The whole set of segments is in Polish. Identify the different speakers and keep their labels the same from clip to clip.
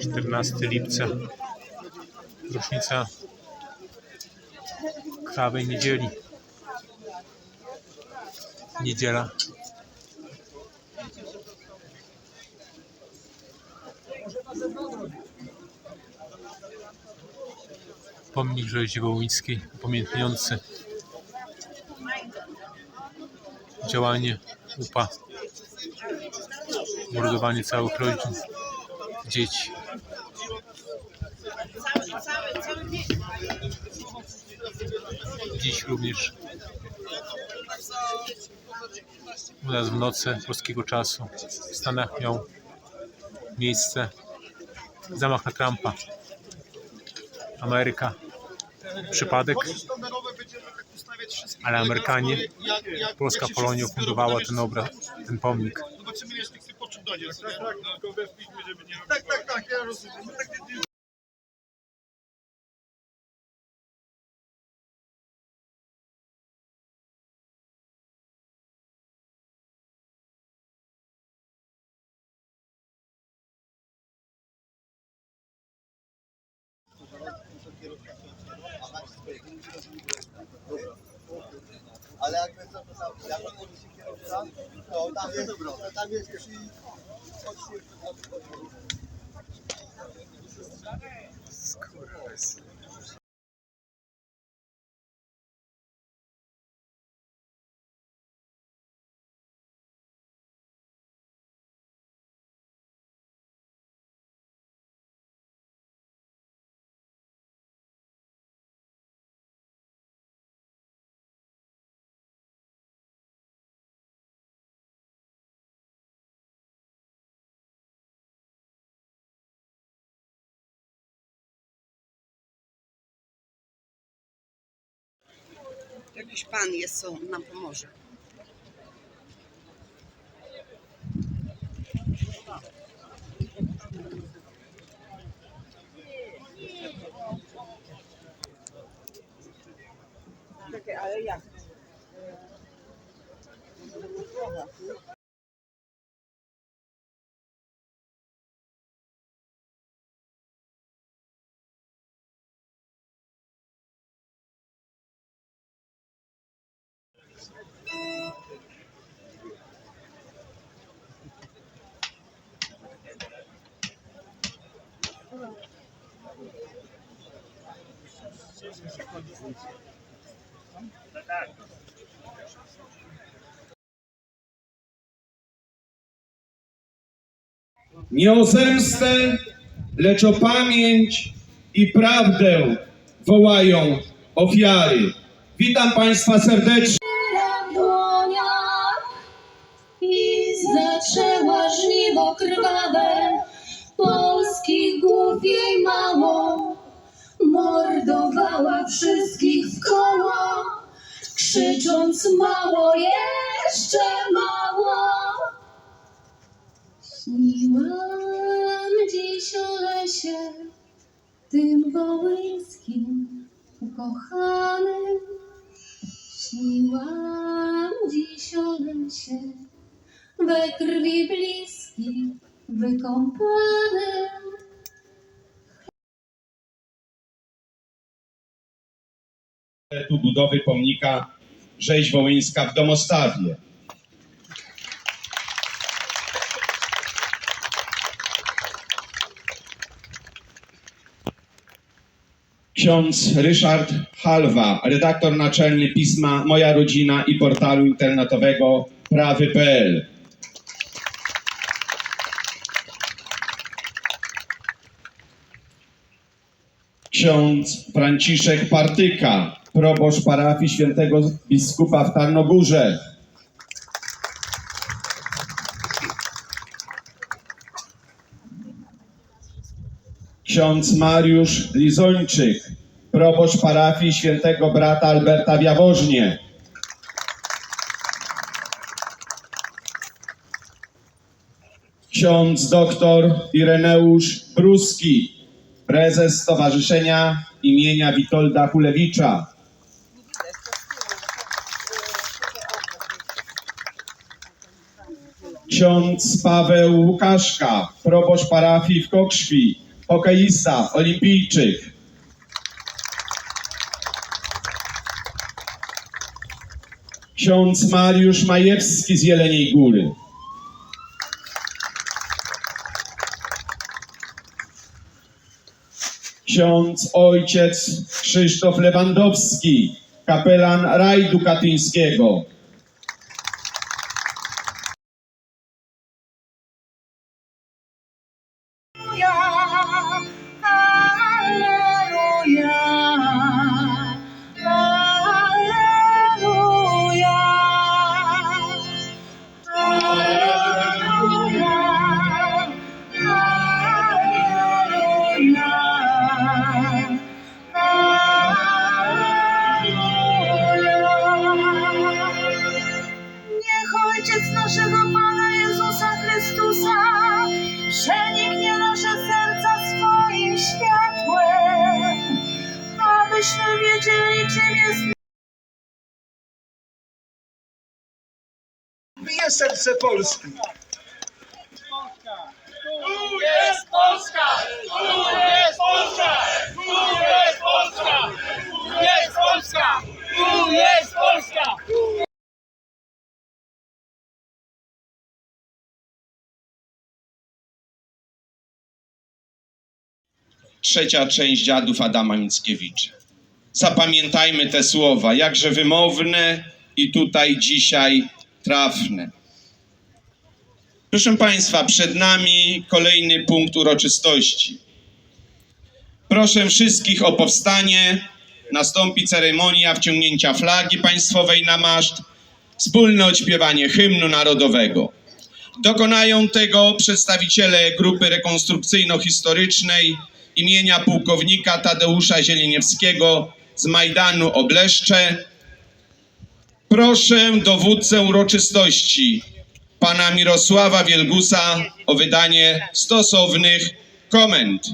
Speaker 1: 14 lipca. Rocznica krwawej niedzieli. Niedziela. Pomnik Żołnierz Wołyńskiej upamiętniający działanie UPA. Mordowanie całych rodzin, dzieci. Dziś również u nas w nocy polskiego czasu w Stanach miał miejsce zamach na Trumpa. Ameryka. Przypadek, ale Amerykanie, polska Polonia ufundowała ten obraz, ten pomnik.
Speaker 2: Zobaczymy jeszcze tych poczuł do nich. Tak, tak, tylko weszliśmy, żeby nie Tak, tak, tak, ja rozumiem. No tak,
Speaker 3: Ale jak my co to jak on mówi się
Speaker 4: Jakiś pan jest, co nam pomoże. Czekaj, ale jak?
Speaker 5: Nie o zemstę, lecz o pamięć i prawdę wołają ofiary. Witam Państwa serdecznie.
Speaker 6: zaczęła żniwo krwawe polskich głów jej mordowała wszystkich w koło krzycząc mało jeszcze mało śniłam dziś o lesie tym wołyńskim ukochanym Śniłam dziś o lesie, we krwi bliski, wykąpanym.
Speaker 5: tu budowy pomnika Rzeź Wołyńska w Domostawie. Ksiądz Ryszard Halwa, redaktor naczelny pisma Moja Rodzina i portalu internetowego prawy.pl. Ksiądz Franciszek Partyka, proboszcz parafii świętego biskupa w Tarnogórze. Ksiądz Mariusz Lizończyk, proboszcz parafii świętego brata Alberta w Jaworznie. Ksiądz doktor Ireneusz Pruski, prezes Stowarzyszenia imienia Witolda Hulewicza. ksiądz Paweł Łukaszka, proboszcz parafii w Kokszwi, hokeista, olimpijczyk. Ksiądz Mariusz Majewski z Jeleniej Góry. Ksiądz ojciec Krzysztof Lewandowski, kapelan rajdu katyńskiego.
Speaker 6: Allah jest
Speaker 2: Bije serce Polski.
Speaker 5: Trzecia część dziadów Adama Mickiewicza. Zapamiętajmy te słowa, jakże wymowne i tutaj dzisiaj trafne. Proszę Państwa, przed nami kolejny punkt uroczystości. Proszę wszystkich o powstanie. Nastąpi ceremonia wciągnięcia flagi państwowej na maszt, wspólne odśpiewanie hymnu narodowego. Dokonają tego przedstawiciele grupy rekonstrukcyjno-historycznej imienia pułkownika Tadeusza Zieleniewskiego z Majdanu Obleszcze. Proszę dowódcę uroczystości, pana Mirosława Wielgusa, o wydanie stosownych komend.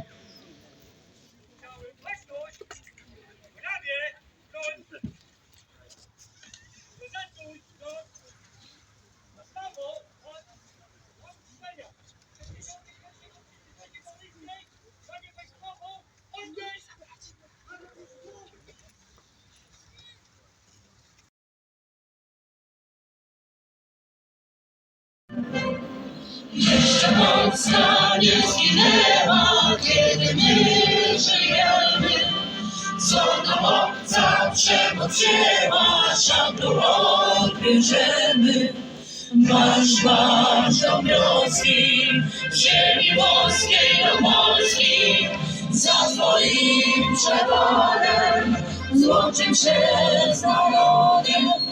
Speaker 7: Polska nie zginęła, kiedy my żyjemy. Co nam obca przemoc wzięła, szablą odbierzemy. Marsz, marsz Dąbrowski, w ziemi włoskiej do Polski, za twoim przewodem złączył się z narodem.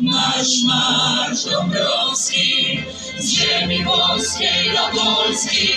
Speaker 7: Marsz, marsz Dąbrowski, z ziemi włoskiej do Polski,